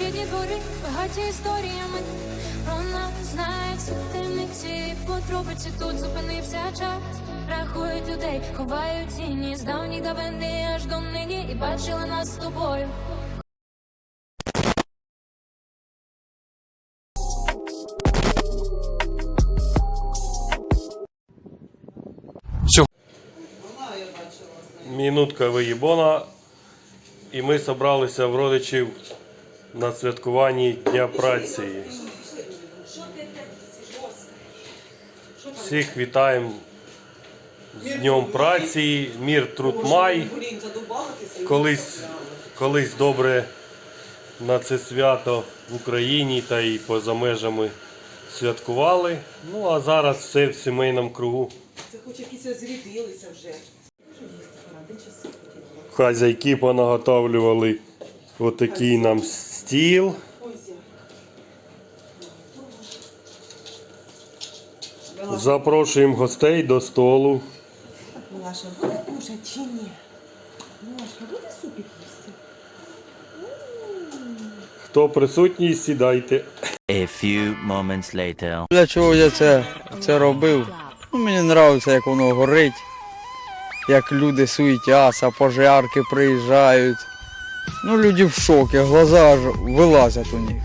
рідні двори, багаті історіями. Про нас знають всі темниці, подробиці тут зупинився час. Рахують людей, ховають тіні з давніх давини аж до нині і бачили нас з тобою. Минутка виїбона. І ми зібралися в родичів на святкуванні Дня праці. Всіх вітаємо з Днем праці, мір труд май. Колись, колись добре на це свято в Україні та й поза межами святкували. Ну а зараз все в сімейному кругу. Це хоч якісь розрядилися вже. Хазяйки понаготовлювали отакий нам стіл. Запрошуємо гостей до столу. Милаша буде кушати чи ні? Милашка, буде супик їсти? Хто присутній, сідайте. A few moments later. Для чого я це, це робив? Ну, мені подобається, як воно горить, як люди суетяться, пожарки приїжджають. Ну люди в шоке, глаза аж вылазят у них.